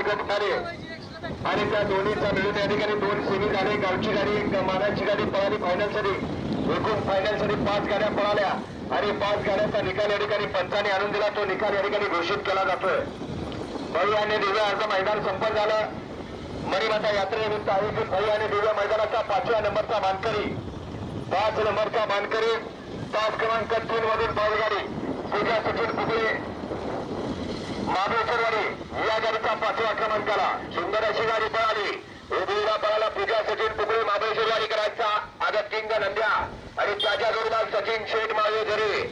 गट झाले आणि त्या दोन्हीचा मिळून या ठिकाणी दोन सेमी गाडी गावची गाडी एक मानाची गाडी पळाली फायनलसाठी एकूण फायनलसाठी पाच गाड्या पळाल्या. आणि पाच गाड्यांचा निकाल या ठिकाणी पंचाने आणून दिला. तो निकाल या ठिकाणी घोषित केला जातोय. बळी आणि दिव्या अर्ज मैदान संपन्न झालं. मणिमाता यात्रेनिमित्त आयोजित भई आणि दिव्या मैदानाचा पाचव्या नंबरचा मानकरी. पाच नंबरचा मानकरी. तास क्रमांक तीन मधून बैलगाडी. पूजा सचिन कुबळे महाबळेश्वरवाडी या गाडीचा पाचव्या क्रमांकाला सुंदर अशी गाडी पळाली. उदयला पळाला पूजा सचिन पुकळे महाबळेश्वर गाडी करायचा. आगत किंग नंद्या आणि त्याच्या जोडीदार सचिन शेठ माळे झरे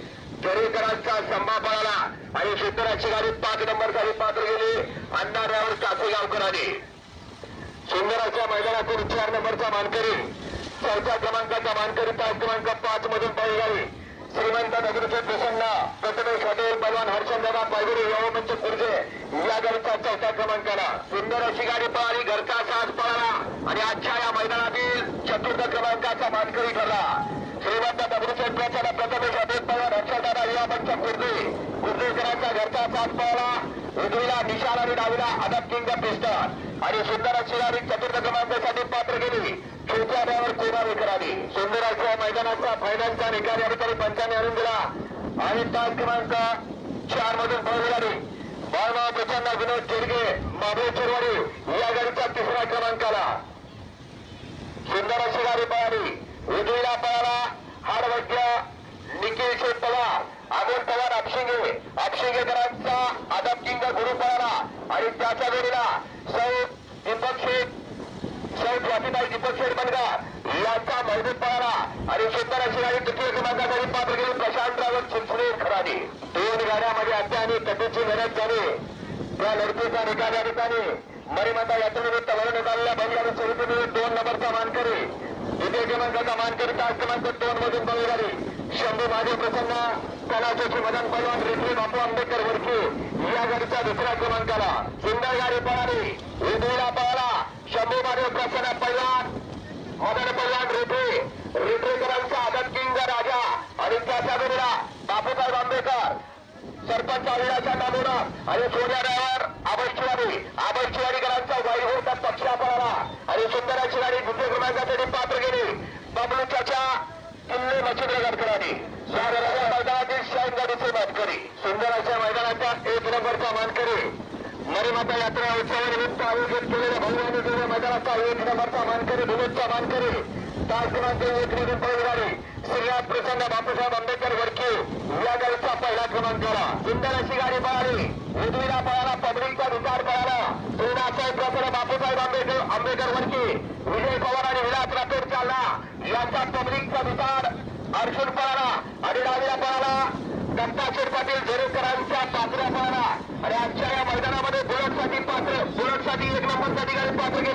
झरेकरांचा संभा पळाला आणि सुंदर अशी गाडी पाच नंबरसाठी पात्र गेली अंधाऱ्यावर कासेगावकरांनी सुंदराच्या मैदानातून चार नंबरचा मानकरी. चौथ्या क्रमांकाचा मानकरी पाच क्रमांक पाच मधून पळगावी श्रीमंत नगरीचे प्रसन्न प्रथमेश हॉटेल पलवान हर्षंदादा पायगुरी यवमंच खुर्जे या गाडीचा चौथ्या क्रमांकाला सुंदर अशी गाडी पळाली घरचा साज पळाला आणि आजच्या या मैदानातील चतुर्थ क्रमांकाचा मानकरी ठरला. श्रीमंत दगडूशेठ प्रसन्न प्रथमेश हॉटेल पलवान हर्षंदादा यवमंच खुर्जे खुर्जेकरांचा घरचा साज पळाला. उजवीला निशाल आणि डावीला अदब किंग पिस्टन. आणि सुंदर अशी गाडी चतुर्थ क्रमांकासाठी पात्र गेली छोट्या ड्रायव्हर कोरावे करावी सुंदर अशा मैदानाचा फायनलचा निकाल या ठिकाणी पंचाने आणून दिला. आणि तास क्रमांक चार मधून फळ मिळाली. बाळमाव प्रचंड विनोद चिरगे महाबळेश्वरवाडी या गाडीच्या तिसऱ्या क्रमांकाला सुंदर अशी गाडी पळाली. उजवीला पळाला हाडवड्य निखिल शेठ पवार. अमोल पवार आपशिंगे आपशिंगेकरांचा आदम किंग गुरु पळाला. आणि त्याच्या जोडीला सौ दीपक शेठ सौ स्वातीबाई दीपक शेठ बनगार यांचा महबूब पळाला. आणि सुंदर अशी गाडी तृतीय क्रमांकासाठी पात्र गेली प्रशांत रावत चिंचणे खराडी. दोन गाड्यामध्ये अद्यानी कटीची मेहनत झाली. त्या लढतीचा निकाल या ठिकाणी. मरीमाता यात्रेनिमित्त वरून निघालेल्या बैलगाडी समितीने दोन नंबरचा मानकरी. द्वितीय क्रमांकाचा मानकरी तास क्रमांक दोन मधून बैलगाडी शंभू महादेव प्रसन्न कलाचोची मदन पलवान रेखी बापू आंबेडकर वरची या गाडीचा दुसऱ्या क्रमांकाला. सुंदर गाडी पळाली. उदयला पळाला. शंभू महादेव प्रसन्न पैलवान मदन पैलवान रेड्डी रेड्डीकरांचा आदत किंग राजा आणि त्याच्या जोडीला बापूसाहेब आंबेकर सरपंच अविनाशा नामोडा आणि सोन्या ड्रायव्हर आबैचीवाडी आबैचीवाडीकरांचा वाईहोता पक्षा पळाला आणि सुंदराची गाडी द्वितीय क्रमांकासाठी पात्र गेली बबलू चाचा किल्ले मच्छिंद्रगडकरांनी गडकरांनी. मैदानातील शाईन गाडीचे मानकरी. सुंदराच्या मैदानाच्या एक नंबरचा मानकरी. मरीमाता यात्रा उत्सवानिमित्त आयोजित केलेल्या भगवानी देव्या मैदानाचा एक नंबरचा मानकरी भूमीचा मानकरी तास क्रमांक एक मधून पळणारी श्रीराम प्रसन्न बापूसाहेब आंबेडकर वडकी या गाडीचा पहिला क्रमांकाला सुंदर अशी गाडी पळाली. उजवीला पळाला पब्लिकचा विचार पळाला. श्रीनाथसाहेब प्रसन्न बापूसाहेब आंबेडकर आंबेडकर वडकी विजय पवार आणि विलास राठोड चालला. यांचा पब्लिकचा विचार अर्जुन पळाला आणि डावीला पळाला. दत्ताशेठ पाटील झेरेकरांच्या पात्र्या पळाला. आणि आजच्या या मैदानामध्ये बुलटसाठी पात्र बुलटसाठी एक नंबरसाठी गाडी पात्र.